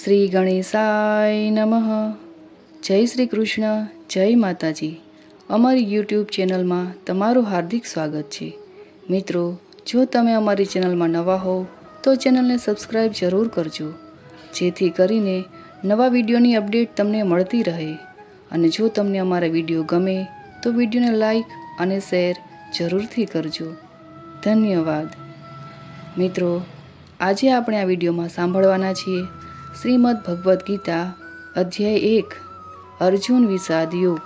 શ્રી ગણેશાય નમઃ. જય શ્રી કૃષ્ણ જય માતાજી. અમારી યુટ્યુબ ચેનલમાં તમારું હાર્દિક સ્વાગત છે. મિત્રો, જો તમે અમારી ચેનલમાં નવા હોવ તો ચેનલને સબસ્ક્રાઈબ જરૂર કરજો. જેથી કરીને નવા વિડીયોની અપડેટ તમને મળતી રહે. અને જો તમને અમારા વીડિયો ગમે, તો વિડીયોને લાઈક અને શેર જરૂરથી કરજો. ધન્યવાદ. મિત્રો, આજે આપણે આ વિડીયોમાં સાંભળવાના છીએ શ્રીમદ ભગવદ્ ગીતા, અધ્યાય એક, અર્જુન વિષાદ યોગ.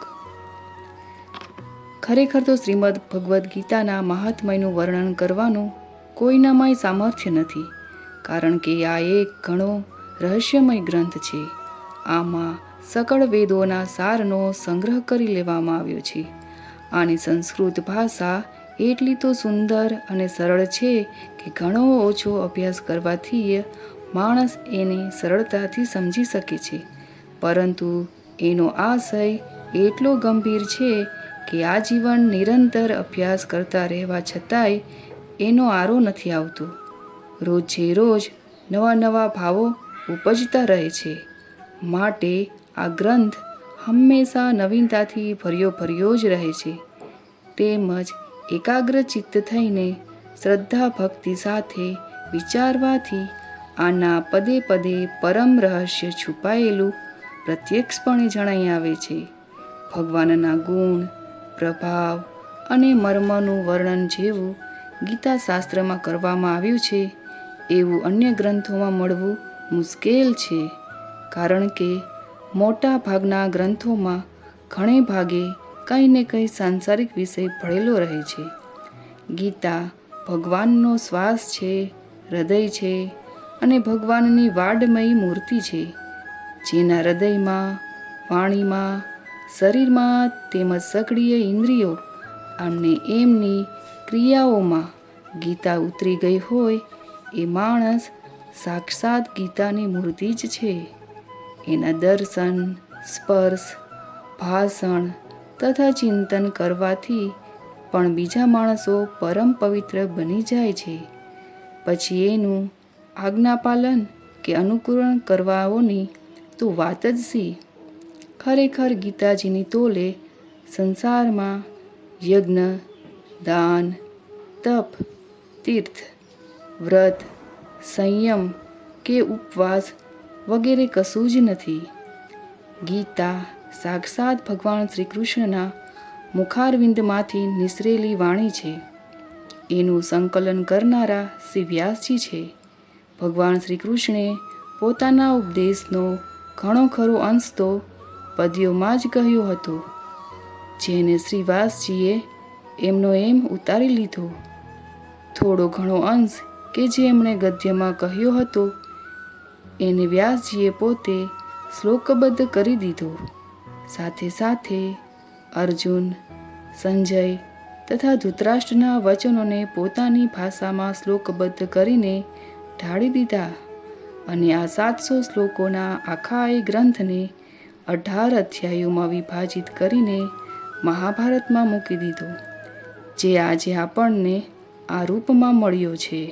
ખરેખર તો શ્રીમદ ભગવદ્ ગીતાના મહાત્મયનું વર્ણન કરવાનું કોઈનામાંય સામર્થ્ય નથી, કારણ કે આ એક ઘણો રહસ્યમય ગ્રંથ છે. આમાં સકળ વેદોના સારનો સંગ્રહ કરી લેવામાં આવ્યો છે. આની સંસ્કૃત ભાષા એટલી તો સુંદર અને સરળ છે કે ઘણો ઓછો અભ્યાસ કરવાથી માણસ એને સરળતાથી સમજી શકે છે. પરંતુ એનો આશય એટલો ગંભીર છે કે આજીવન નિરંતર અભ્યાસ કરતા રહેવા છતાંય એનો આરો નથી આવતો. રોજે રોજ નવા નવા ભાવો ઉપજતા રહે છે. માટે આ ગ્રંથ હંમેશા નવીનતાથી ભર્યો ભર્યો જ રહે છે. તેમજ એકાગ્ર ચિત્ત થઈને શ્રદ્ધા ભક્તિ સાથે વિચારવાથી આના પદે પદે પરમ રહસ્ય છુપાયેલું પ્રત્યક્ષપણે જણાઈ આવે છે. ભગવાનના ગુણ, પ્રભાવ અને મર્મનું વર્ણન જેવું ગીતા શાસ્ત્રમાં કરવામાં આવ્યું છે. એવું અન્ય ગ્રંથોમાં મળવું મુશ્કેલ છે, કારણ કે મોટા ભાગના ગ્રંથોમાં ઘણે ભાગે કંઈ ને કંઈ સાંસારિક વિષય ભળેલો રહે છે. ગીતા ભગવાનનો શ્વાસ છે, હૃદય છે અને ભગવાનની વાડમયી મૂર્તિ છે, જેના હૃદયમાં, વાણીમાં, શરીરમાં તેમજ સક્રિય ઇન્દ્રિયો અને એમની ક્રિયાઓમાં ગીતા ઉતરી ગઈ હોય એ માણસ સાક્ષાત ગીતાની મૂર્તિ જ છે. એના દર્શન, સ્પર્શ, ભાષણ તથા ચિંતન કરવાથી પણ બીજા માણસો પરમ પવિત્ર બની જાય છે. પછી એનું આજ્ઞાપાલન કે અનુકરણ કરવાઓની તો વાત જ સી. ખરેખર ગીતાજીની તોલે સંસારમાં યજ્ઞ, દાન, તપ, તીર્થ, વ્રત, સંયમ કે ઉપવાસ વગેરે કશું જ નથી. ગીતા સાક્ષાત ભગવાન શ્રી કૃષ્ણના મુખારવિંદમાંથી નિસરેલી વાણી છે. એનું સંકલન કરનારા શ્રી વ્યાસજી છે. ભગવાન શ્રી કૃષ્ણે પોતાના ઉપદેશનો ઘણો ખરો અંશ તો પદ્યોમાં જ કહ્યો હતો. જેને શ્રીવાસજીએ એમનો એમ ઉતારી લીધો. થોડો ઘણો અંશ કે જે એમણે ગદ્યમાં કહ્યો હતો, એને વ્યાસજીએ પોતે શ્લોકબદ્ધ કરી દીધો. સાથે સાથે અર્જુન, સંજય તથા ધૃતરાષ્ટ્રના વચનોને પોતાની ભાષામાં શ્લોકબદ્ધ કરીને ઢાળી દીધા અને આ સાતસો શ્લોકોના આખા એ ગ્રંથને અઢાર અધ્યાયોમાં વિભાજિત કરીને મહાભારતમાં મૂકી દીધો, જે આજે આપણને આ રૂપમાં મળ્યો છે.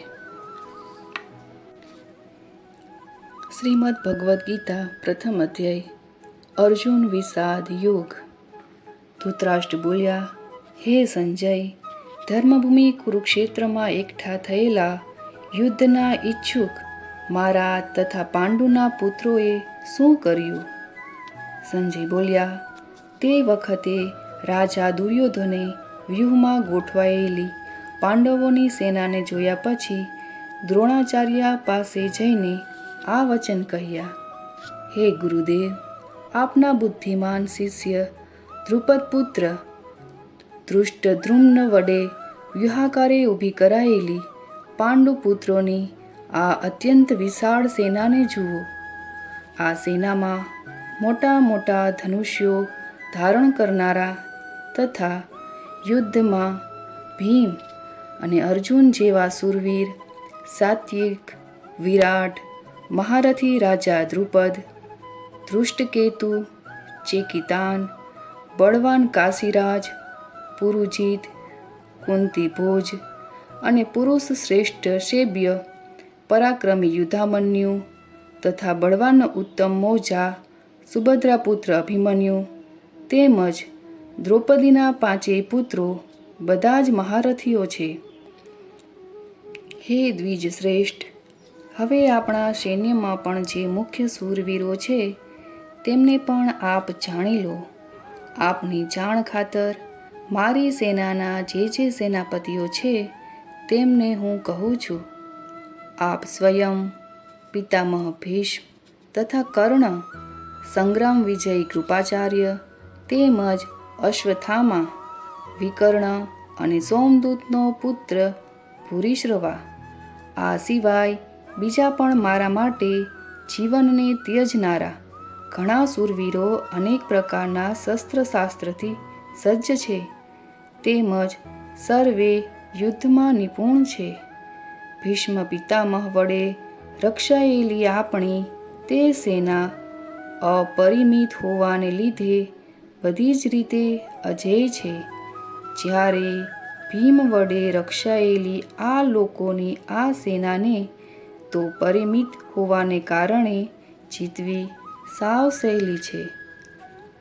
શ્રીમદ ભગવદ્ ગીતા પ્રથમ અધ્યાય, અર્જુન વિષાદ યોગ. ધૂતરાષ્ટ્ર બોલ્યા, હે સંજય, ધર્મભૂમિ કુરુક્ષેત્રમાં એકઠા થયેલા યુદ્ધના ઈચ્છુક મારા તથા પાંડુના પુત્રોએ શું કર્યું? સંજય બોલ્યા, તે વખતે રાજા દુર્યોધને વ્યૂહમાં ગોઠવાયેલી પાંડવોની સેનાને જોયા પછી દ્રોણાચાર્ય પાસે જઈને આ વચન કહ્યા, હે ગુરુદેવ, આપના બુદ્ધિમાન શિષ્ય ધ્રુપદ પુત્ર ધૃષ્ટદ્રુમ્ન વડે વ્યૂહાકારે ઊભી કરાયેલી પાંડુ પુત્રોની આ અત્યંત વિશાળ સેનાને જુઓ. આ સેનામાં મોટા મોટા ધનુષ્યો ધારણ કરનારા તથા યુદ્ધમાં ભીમ અને અર્જુન જેવા સુરવીર, સાત્વિક, વિરાટ, મહારથી રાજા દ્રુપદ, ધૃષ્ટકેતુ, ચેકિતાન, બળવાન કાશીરાજ, પુરુજીત કુંતી ભોજ અને પુરુષ શ્રેષ્ઠ શેબ્ય પરાક્રમી યુધામન્યુ તથા બળવાન ઉત્તમ મોજા, સુભદ્રા પુત્ર અભિમન્યુ તેમજ દ્રૌપદીના પાંચેય પુત્રો બધા જ મહારથીઓ છે. હે દ્વિજ શ્રેષ્ઠ, હવે આપણા સૈન્યમાં પણ જે મુખ્ય સૂરવીરો છે, તેમને પણ આપ જાણી લો. આપની જાણ ખાતર મારી સેનાના જે જે સેનાપતિઓ છે તેમને હું કહું છું, આપ સ્વયં પિતામહ ભીષ્મ તથા કર્ણ, સંગ્રામ વિજય કૃપાચાર્ય તેમજ અશ્વથામા, વિકર્ણ અને સોમદૂતનો પુત્ર ભૂરીશ્રવા, આ સિવાય બીજા પણ મારા માટે જીવનને ત્યજનારા ઘણા સુરવીરો અનેક પ્રકારના શસ્ત્રશાસ્ત્રથી સજ્જ છે. તેમજ સર્વે યુદ્ધમાં નિપુણ છે. ભીષ્મ પિતામહ વડે રક્ષાયેલી આપણી તે સેના અપરિમિત હોવાને લીધે બધી જ રીતે અજેય છે. જ્યારે ભીમ વડે રક્ષાયેલી આ લોકોની આ સેનાને તો પરિમિત હોવાને કારણે જીતવી સાવ સહેલી છે.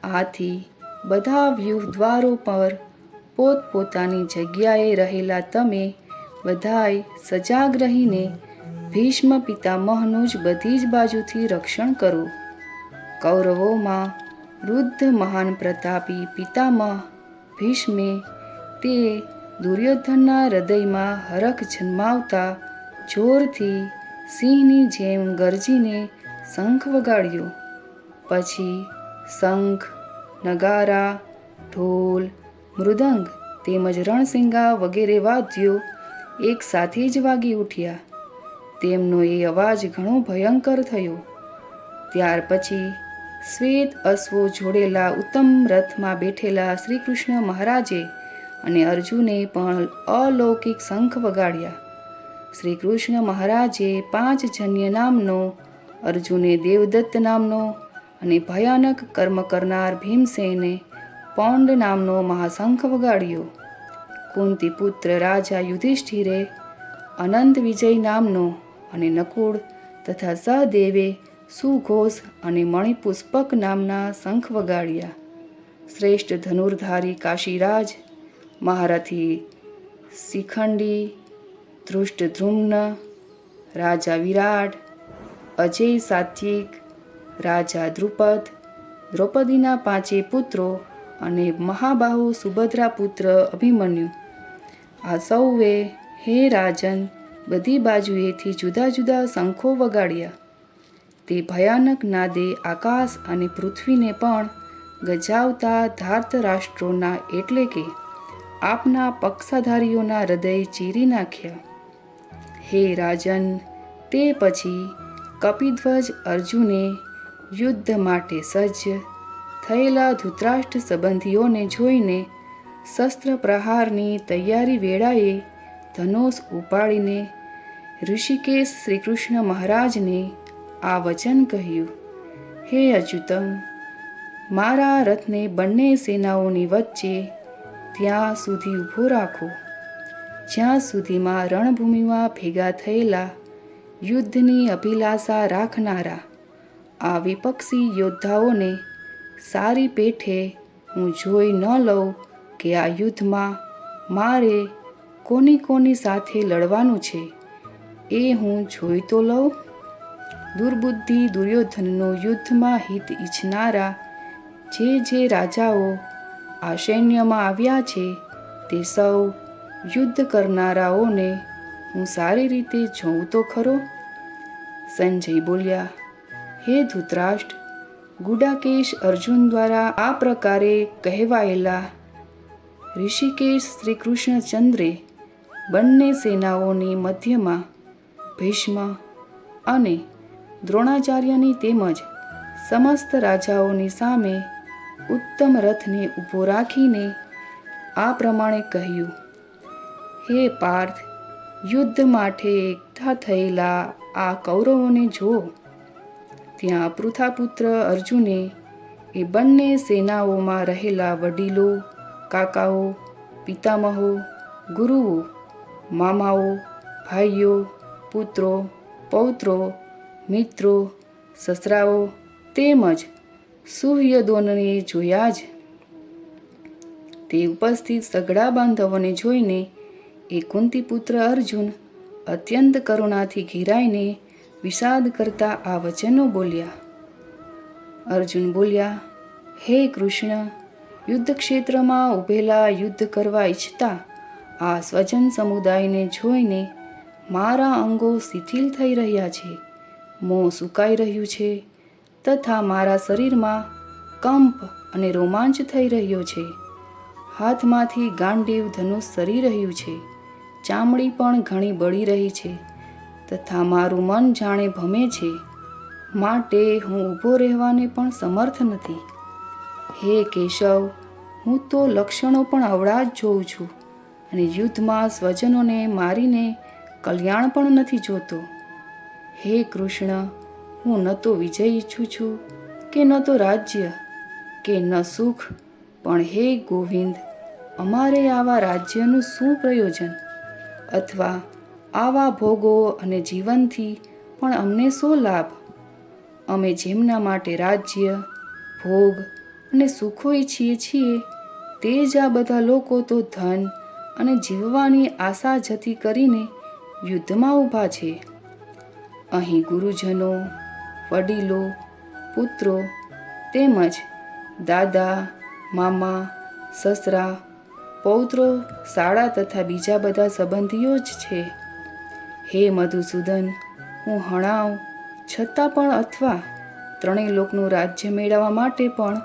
આથી બધા વ્યૂહદ્વારો પર પોતપોતાની જગ્યાએ રહેલા તમે બધાય સજાગ રહીને ભીષ્મ પિતામહનું જ બધી જ બાજુથી રક્ષણ કરો. કૌરવોમાં વૃદ્ધ મહાન પ્રતાપી પિતામહ ભીષ્મે તે દુર્યોધનના હૃદયમાં હરખ જન્માવતા જોરથી સિંહની જેમ ગરજીને શંખ વગાડ્યો. પછી શંખ, નગારા, ઢોલ મૃદંગ તેમજ રણસિંગા વગેરે વાદ્યો એક સાથે જ વાગી ઉઠ્યા. તેમનો એ અવાજ ઘણો ભયંકર થયો. ત્યાર પછી શ્વેત અશ્વો જોડેલા ઉત્તમ રથમાં બેઠેલા શ્રી કૃષ્ણ મહારાજે અને અર્જુને પણ અલૌકિક શંખ વગાડ્યા. શ્રી કૃષ્ણ મહારાજે પાંચ જન્ય નામનો, અર્જુને દેવદત્ત નામનો અને ભયાનક કર્મ કરનાર ભીમસેને પૌંડ નામનો મહાશંખ વગાડ્યો કુંતી પુત્ર રાજા યુધિષ્ઠિરે અનંત વિજય નામનો અને નકુળ તથા સહદેવે સુઘોષ અને મણિપુષ્પક નામના શંખ વગાડ્યા શ્રેષ્ઠ ધનુર્ધારી કાશીરાજ, મહારથી શિખંડી ધૃષ્ટ ધ્રુમ્ન રાજા વિરાટ, અજય સાત્વિક, રાજા દ્રુપદ, દ્રૌપદીના પાંચે પુત્રો અને મહાબાહુ સુભદ્રા પુત્ર અભિમન્યુ, આ સૌએ હે રાજન, બધી બાજુએથી જુદા જુદા શંખો વગાડ્યા. તે ભયાનક નાદે આકાશ અને પૃથ્વીને પણ ગજાવતા ધાર્ત રાષ્ટ્રોના એટલે કે આપના પક્ષાધારીઓના હૃદય ચીરી નાખ્યા. હે રાજન, તે પછી કપિધ્વજ અર્જુને યુદ્ધ માટે સજ્જ થયેલા ધૃતરાષ્ટ્ર સંબંધીઓને જોઈને શસ્ત્ર પ્રહારની તૈયારી વેળાએ ધનુષ ઉપાડીને ઋષિકેશ શ્રીકૃષ્ણ મહારાજને આ વચન કહ્યું, હે અચ્યુતમ, મારા રથને બંને સેનાઓની વચ્ચે ત્યાં સુધી ઊભો રાખો. જ્યાં સુધીમાં રણભૂમિમાં ભેગા થયેલા યુદ્ધની અભિલાષા રાખનારા આ વિપક્ષી યોદ્ધાઓને સારી પેઠે હું જોઈ ન લઉં કે આ યુદ્ધમાં મારે કોની કોની સાથે લડવાનું છે. એ હું જોઈ તો લઉં. દુર્બુદ્ધિ દુર્યોધનનો યુદ્ધમાં હિત ઈચ્છનારા જે જે રાજાઓ આ સૈન્યમાં આવ્યા છે તે સૌ યુદ્ધ કરનારાઓને હું સારી રીતે જોઉં તો ખરો. સંજય બોલ્યા, હે ધૃતરાષ્ટ્ર ગુડાકેશ અર્જુન દ્વારા આ પ્રકારે કહેવાયેલા ઋષિકેશ શ્રી કૃષ્ણચંદ્રે બંને સેનાઓની મધ્યમાં ભીષ્મ અને દ્રોણાચાર્યની તેમજ સમસ્ત રાજાઓની સામે ઉત્તમ રથને ઊભો રાખીને આ પ્રમાણે કહ્યું, હે પાર્થ, યુદ્ધ માટે એકઠા થયેલા આ કૌરવોને જો ત્યાં પૃથાપુત્ર અર્જુને એ બંને સેનાઓમાં રહેલા વડીલો, કાકાઓ, પિતામહો, ગુરુઓ, મામાઓ, ભાઈઓ, પુત્રો, પૌત્રો, મિત્રો, સસરાઓ તેમજ સુહ્યદોનને જોયા જ. તે ઉપસ્થિત સગડા બાંધવોને જોઈને એ કુંતીપુત્ર અર્જુન અત્યંત કરુણાથી ઘેરાઈને વિષાદ કરતા આ વચનો બોલ્યા. અર્જુન બોલ્યા, હે કૃષ્ણ યુદ્ધ ક્ષેત્રમાં ઊભેલા યુદ્ધ કરવા ઈચ્છતા આ સ્વજન સમુદાયને જોઈને મારા અંગો શિથિલ થઈ રહ્યા છે. મોં સુકાઈ રહ્યું છે તથા મારા શરીરમાં કંપ અને રોમાંચ થઈ રહ્યો છે. હાથમાંથી ગાંડીવ ધનુષ સરી રહ્યું છે. ચામડી પણ ઘણી બળી રહી છે. તથા મારું મન જાણે ભમે છે. માટે હું ઊભો રહેવાને પણ સમર્થ નથી. હે કેશવ, હું તો લક્ષણો પણ અવળા જ જોઉં છું અને યુદ્ધમાં સ્વજનોને મારીને કલ્યાણ પણ નથી જોતો. હે કૃષ્ણ, હું ન તો વિજય ઈચ્છું છું કે ન તો રાજ્ય, કે ન સુખ, પણ હે ગોવિંદ, અમારે આવા રાજ્યનું શું પ્રયોજન? અથવા આવા ભોગો અને જીવનથી પણ અમને શો લાભ. અમે જેમના માટે રાજ્ય, ભોગ અને સુખો ઈચ્છીએ છીએ, તે જ આ બધા લોકો તો ધન અને જીવવાની આશા જતી કરીને યુદ્ધમાં ઊભા છે. અહીં ગુરુજનો, વડીલો, પુત્રો તેમજ દાદા, મામા, સસરા, પૌત્રો, શાળા તથા બીજા બધા સંબંધીઓ જ છે. હે મધુસૂદન, હું હણાવ છતાં પણ અથવા. ત્રણેય લોકનું રાજ્ય મેળવવા માટે પણ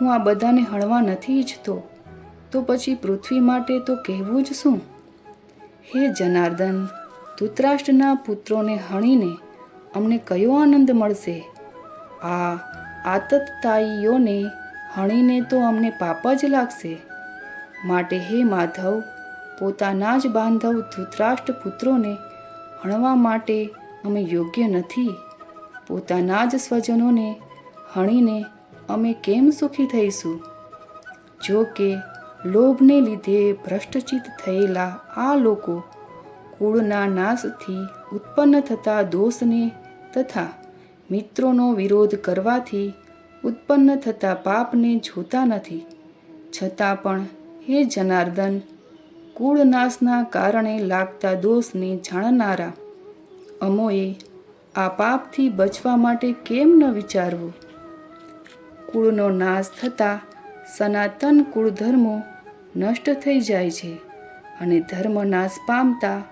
હું આ બધાને હણવા નથી ઈચ્છતો. તો પછી પૃથ્વી માટે તો કહેવું જ શું? હે જનાર્દન, ધૃતરાષ્ટ્રના પુત્રોને હણીને અમને કયો આનંદ મળશે? આ આતતાઈઓને હણીને તો અમને પાપ જ લાગશે. માટે હે માધવ, પોતાના જ બાંધવ ધૃતરાષ્ટ્ર પુત્રોને હણવા માટે અમે યોગ્ય નથી. પોતાના જ સ્વજનોને હણીને અમે કેમ સુખી થઈશું? જો કે લોભને લીધે ભ્રષ્ટચિત થયેલા આ લોકો કુળના નાશથી ઉત્પન્ન થતા દોષને તથા મિત્રોનો વિરોધ કરવાથી ઉત્પન્ન થતા પાપને જોતા નથી. છતાં પણ હે જનાર્દન કુળનાશના કારણે લાગતા દોષને જાણનારા. અમોએ આ પાપથી બચવા માટે કેમ ન વિચારવું? કુળનો નાશ થતાં સનાતન કુળધર્મો નષ્ટ થઈ જાય છે અને ધર્મ નાશ પામતા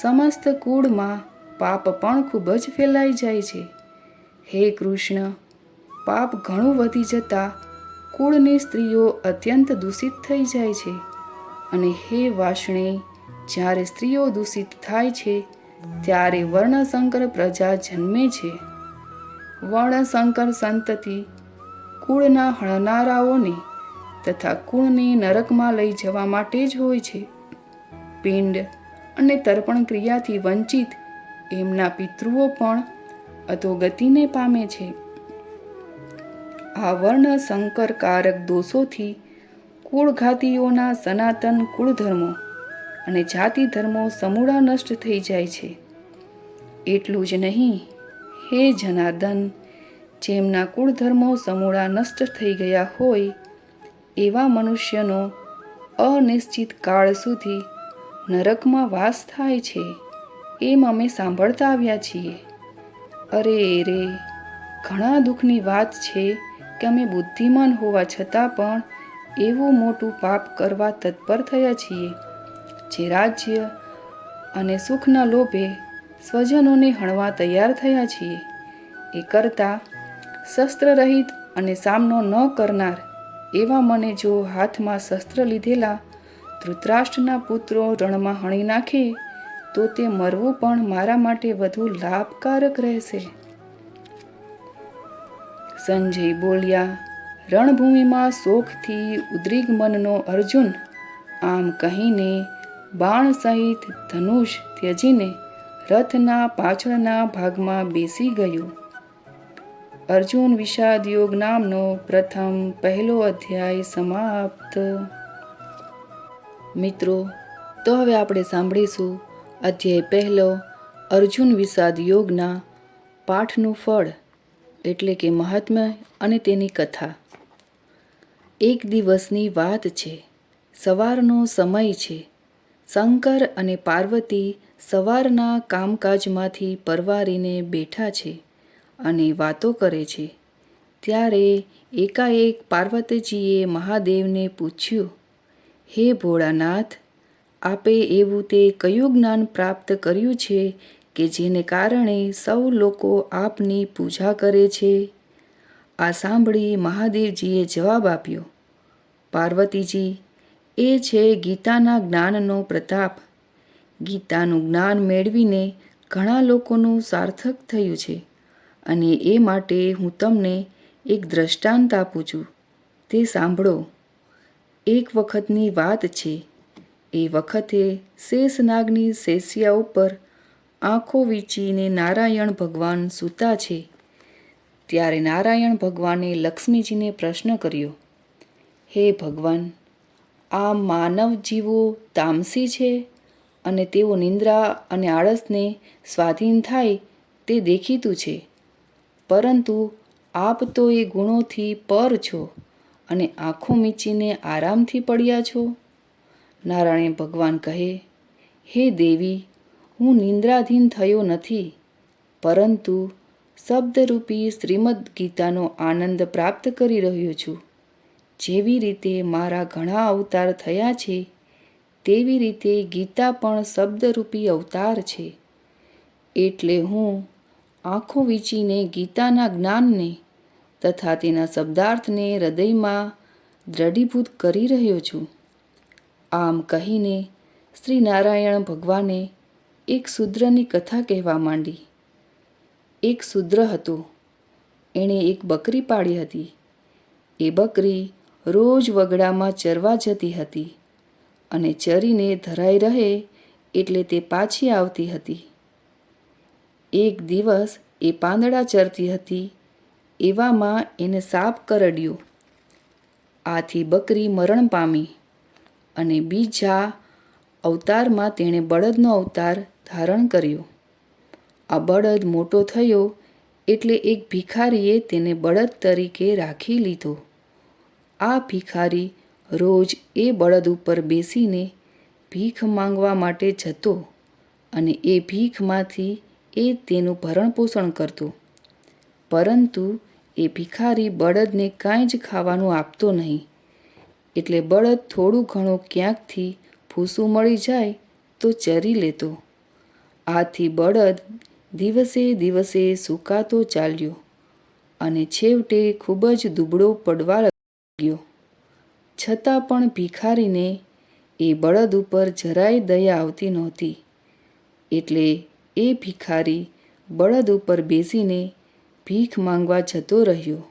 સમસ્ત કુળમાં પાપ પણ ખૂબ જ ફેલાઈ જાય છે. હે કૃષ્ણ, પાપ ઘણું વધી જતાં કુળની સ્ત્રીઓ અત્યંત દૂષિત થઈ જાય છે. અને હે વાસણે, જ્યારે સ્ત્રીઓ દૂષિત થાય છે, ત્યારે વર્ણશંકર પ્રજા જન્મે છે. વર્ણશંકર સંતતિ કુળના હણનારાઓને તથા કુળને નરકમાં લઈ જવા માટે જ હોય છે. પિંડ અને તર્પણ ક્રિયાથી વંચિત એમના પિતૃઓ પણ અધોગતિને પામે છે. આ વર્ણ સંકરકારક દોષોથી કુળઘાતીઓના સનાતન કુળધર્મો અને જાતિ ધર્મો સમૂળા નષ્ટ થઈ જાય છે. એટલું જ નહીં, હે જનાર્દન, જેમના કુળધર્મો સમૂળા નષ્ટ થઈ ગયા હોય, એવા મનુષ્યનો અનિશ્ચિત કાળ સુધી નરકમાં વાસ થાય છે, એમ અમે સાંભળતા આવ્યા છીએ. અરે રે, ઘણા દુઃખની વાત છે કે અમે બુદ્ધિમાન હોવા છતાં પણ એવું મોટું પાપ કરવા તત્પર થયા છીએ, જે રાજ્ય અને સુખના લોભે સ્વજનોને હણવા તૈયાર થયા છીએ. એ કરતાં શસ્ત્ર રહિત અને સામનો ન કરનાર એવા મને જો હાથમાં શસ્ત્ર લીધેલા ધૃતરાષ્ટ્રના પુત્રો રણમાં હણી નાખે, તો તે મરવું પણ મારા માટે વધુ લાભકારક રહેશે. સંજય બોલ્યા રણભૂમિમાં શોખથી ઉદ્રિગ મનનો અર્જુન આમ કહીને બાણ સહિત ધનુષ ત્યજીને રથના પાછળના ભાગમાં બેસી ગયો. અર્જુન વિષાદ યોગ નામનો પ્રથમ પહેલો અધ્યાય સમાપ્ત. મિત્રો, તો હવે આપણે સાંભળીશું અધ્યાય પહેલો અર્જુન વિષાદ યોગના પાઠનું ફળ. એટલે કે મહાત્મા અને તેની કથા. એક દિવસની વાત છે. સવારનો સમય છે. શંકર અને પાર્વતી સવારના કામકાજમાંથી પરવારીને બેઠા છે અને વાતો કરે છે. ત્યારે એકાએક પાર્વતીજીએ મહાદેવને પૂછ્યું, હે ભોળાનાથ, આપે એવું તે કયું જ્ઞાન પ્રાપ્ત કર્યું છે કે જેને કારણે સૌ લોકો આપની પૂજા કરે છે. આ સાંભળી મહાદેવજીએ જવાબ આપ્યો, પાર્વતીજી, એ છે ગીતાના જ્ઞાનનો પ્રતાપ. ગીતાનું જ્ઞાન મેળવીને ઘણા લોકોનું સાર્થક થયું છે અને એ માટે હું તમને એક દ્રષ્ટાંત આપું છું. તે સાંભળો. એક વખતની વાત છે. એ વખતે શેષનાગની શેષિયા ઉપર આંખો વીંચીને નારાયણ ભગવાન સૂતા છે. ત્યારે નારાયણ ભગવાને લક્ષ્મીજીને પ્રશ્ન કર્યો, હે ભગવાન, આ માનવ જીવો તામસી છે અને તેઓ નિંદ્રા અને આળસને સ્વાધીન થાય તે દેખીતું છે. પરંતુ આપ તો એ ગુણોથી પર છો અને આંખો મીચીને આરામથી પડ્યા છો. નારાયણ ભગવાન કહે, હે દેવી હું નિંદ્રાધીન થયો નથી. પરંતુ શબ્દરૂપી શ્રીમદ ગીતાનો આનંદ પ્રાપ્ત કરી રહ્યો છું. જેવી રીતે મારા ઘણા અવતાર થયા છે, તેવી રીતે ગીતા પણ શબ્દરૂપી અવતાર છે. એટલે હું આંખો વીંચીને ગીતાના જ્ઞાનને તથા તેના શબ્દાર્થને હૃદયમાં દ્રઢીભૂત કરી રહ્યો છું. આમ કહીને શ્રી નારાયણ ભગવાને એક શૂદ્રની કથા કહેવા માંડી. એક શૂદ્ર હતો. એણે એક બકરી પાળી હતી. એ બકરી રોજ વગડામાં ચરવા જતી હતી અને ચરીને ધરાઈ રહે એટલે તે પાછી આવતી હતી. એક દિવસ એ પાંદડા ચરતી હતી. એવામાં એને સાપ કરડ્યો. આથી બકરી મરણ પામી અને બીજા અવતારમાં તેણે બળદનો અવતાર ધારણ કર્યું. આ બળદ મોટો થયો એટલે એક ભિખારીએ તેને બળદ તરીકે રાખી લીધો. આ ભિખારી રોજ એ બળદ ઉપર બેસીને ભીખ માંગવા માટે જતો અને એ ભીખમાંથી એ તેનું ભરણપોષણ કરતો. પરંતુ એ ભિખારી બળદને કાંઈ જ ખાવાનું આપતો નહીં. એટલે બળદ થોડું ઘણું ક્યાંકથી ભૂસું મળી જાય તો ચરી લેતો. આથી બળદ દિવસે દિવસે સુકાતો ચાલ્યો અને છેવટે ખૂબ જ દુબળો પડવા લાગ્યો. છતાં પણ ભિખારીને એ બળદ ઉપર જરાય દયા આવતી નહોતી. એટલે એ ભિખારી બળદ ઉપર બેસીને ભીખ માંગવા જતો રહ્યો.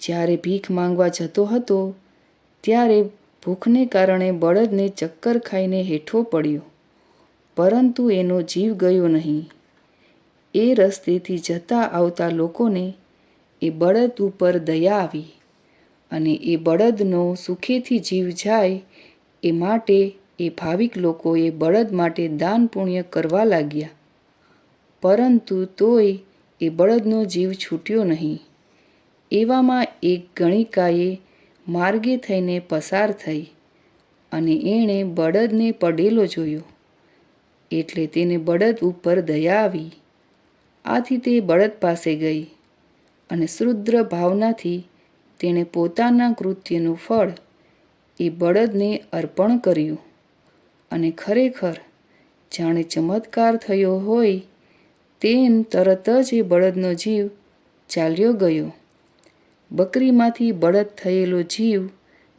જ્યારે ભીખ માંગવા જતો હતો, ત્યારે ભૂખને કારણે બળદને ચક્કર ખાઈને હેઠો પડ્યો. પરંતુ એનો જીવ ગયો નહીં. એ રસ્તેથી જતા આવતા લોકોને એ બળદ ઉપર દયા આવી અને એ બળદનો સુખેથી જીવ જાય એ માટે એ ભાવિક લોકોએ બળદ માટે દાન પુણ્ય કરવા લાગ્યા. પરંતુ તોય એ બળદનો જીવ છૂટ્યો નહીં. એવામાં એક ગણિકાએ માર્ગે થઈને પસાર થઈ અને એણે બળદને પડેલો જોયો. એટલે તેને બળદ ઉપર દયા આવી. આથી તે બળદ પાસે ગઈ અને શુદ્ર ભાવનાથી તેણે પોતાના કૃત્યનું ફળ એ બળદને અર્પણ કર્યું. અને ખરેખર જાણે ચમત્કાર થયો હોય તેમ તરત જ એ બળદનો જીવ ચાલ્યો ગયો. બકરીમાંથી બળદ થયેલો જીવ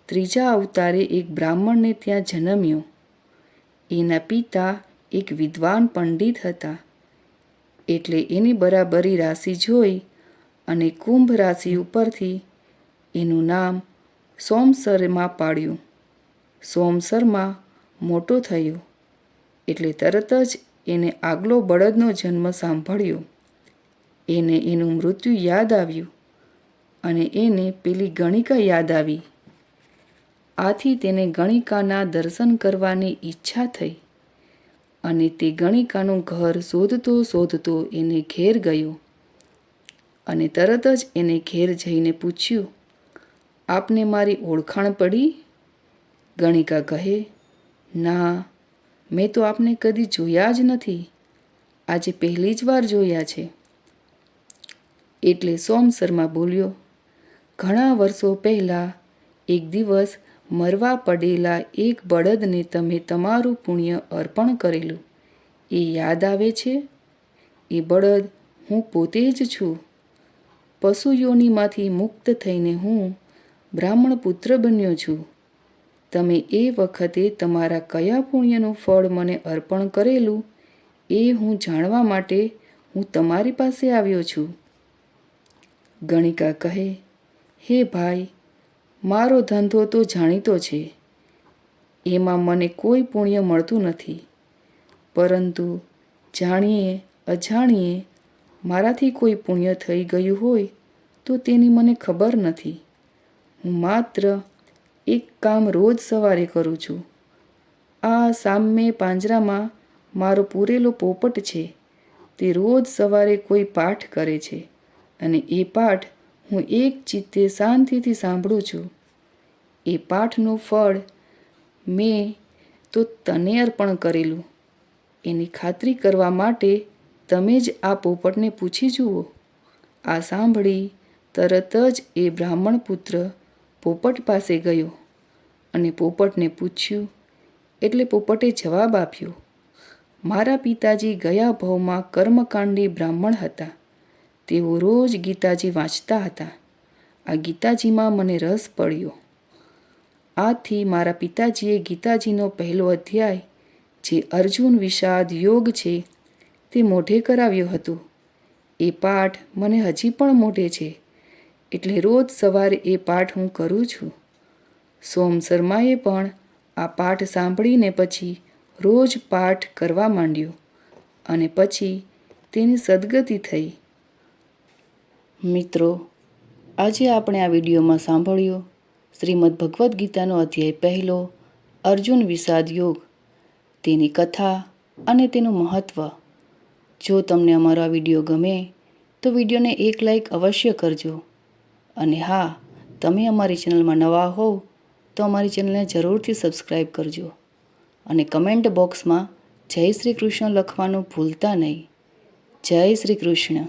ત્રીજા અવતારે એક બ્રાહ્મણને ત્યાં જન્મ્યો. એના પિતા એક વિદ્વાન પંડિત હતા. એટલે એની બરાબરી રાશિ જોઈ અને કુંભ રાશિ ઉપરથી એનું નામ સોમસરમાં પાડ્યું. સોમસરમાં મોટો થયો. એટલે તરત જ એને આગલો બળદનો જન્મ સાંભળ્યો. એને એનું મૃત્યુ યાદ આવ્યું અને એને પેલી ગણિકા યાદ આવી. આથી તેને ગણિકાના દર્શન કરવાની ઈચ્છા થઈ. અને તે ગણિકાનું ઘર શોધતો શોધતો એને ઘેર ગયો. અને તરત જ એને ઘેર જઈને પૂછ્યું, આપને મારી ઓળખાણ પડી? ગણિકા કહે, ના, મેં તો આપને કદી જોયા જ નથી. આજે પહેલી જ વાર જોયા છે. એટલે સોમ શર્મા બોલ્યો, ઘણા વર્ષો પહેલાં એક દિવસ મરવા પડેલા એક બળદને તમે તમારું પુણ્ય અર્પણ કરેલું. એ યાદ આવે છે? એ બળદ, હું પોતે જ છું. પશુયોનીમાંથી મુક્ત થઈને હું બ્રાહ્મણ પુત્ર બન્યો છું. તમે એ વખતે તમારા કયા પુણ્યનું ફળ મને અર્પણ કરેલું, એ હું જાણવા માટે હું તમારી પાસે આવ્યો છું. ગણિકા કહે, હે ભાઈ મારો ધંધો તો જાણીતો છે. એમાં મને કોઈ પુણ્ય મળતું નથી. પરંતુ જાણીએ, અજાણીએ મારાથી કોઈ પુણ્ય થઈ ગયું હોય તો તેની મને ખબર નથી. હું માત્ર એક કામ રોજ સવારે કરું છું. આ સામે પાંજરામાં મારો પૂરેલો પોપટ છે. તે રોજ સવારે કોઈ પાઠ કરે છે. અને એ પાઠ હું એક ચિત્તે શાંતિથી સાંભળું છું. એ પાઠનું ફળ મેં તો તને અર્પણ કરેલું. એની ખાતરી કરવા માટે તમે જ આ પોપટને પૂછી જુઓ. આ સાંભળી તરત જ એ બ્રાહ્મણ પુત્ર પોપટ પાસે ગયો અને પોપટને પૂછ્યું, એટલે પોપટે જવાબ આપ્યો, મારા પિતાજી ગયા ભાવમાં કર્મકાંડી બ્રાહ્મણ હતા. તેઓ રોજ ગીતાજી વાંચતા હતા. આ ગીતાજીમાં મને રસ પડ્યો. આથી મારા પિતાજીએ ગીતાજીનો પહેલો અધ્યાય, જે અર્જુન વિષાદ યોગ છે, તે મોઢે કરાવ્યો હતો. એ પાઠ મને હજી પણ મોઢે છે, એટલે રોજ સવારે એ પાઠ હું કરું છું. સોમ શર્માએ પણ આ પાઠ સાંભળીને પછી રોજ પાઠ કરવા માંડ્યો અને પછી તેની સદગતિ થઈ. મિત્રો, આજે આપણે આ વિડીયોમાં સાંભળ્યો શ્રીમદ ભગવદ્ ગીતાનો અધ્યાય પહેલો, અર્જુન વિષાદ યોગ. તેની કથા અને તેનું મહત્ત્વ જો તમને અમારો આ વીડિયો ગમે, તો વિડીયોને એક લાઈક અવશ્ય કરજો. અને હા, તમે અમારી ચેનલમાં નવા હોવ, તો અમારી ચેનલને જરૂરથી સબસ્ક્રાઈબ કરજો. અને કમેન્ટ બોક્સમાં જય શ્રી કૃષ્ણ લખવાનું ભૂલતા નહીં. જય શ્રી કૃષ્ણ.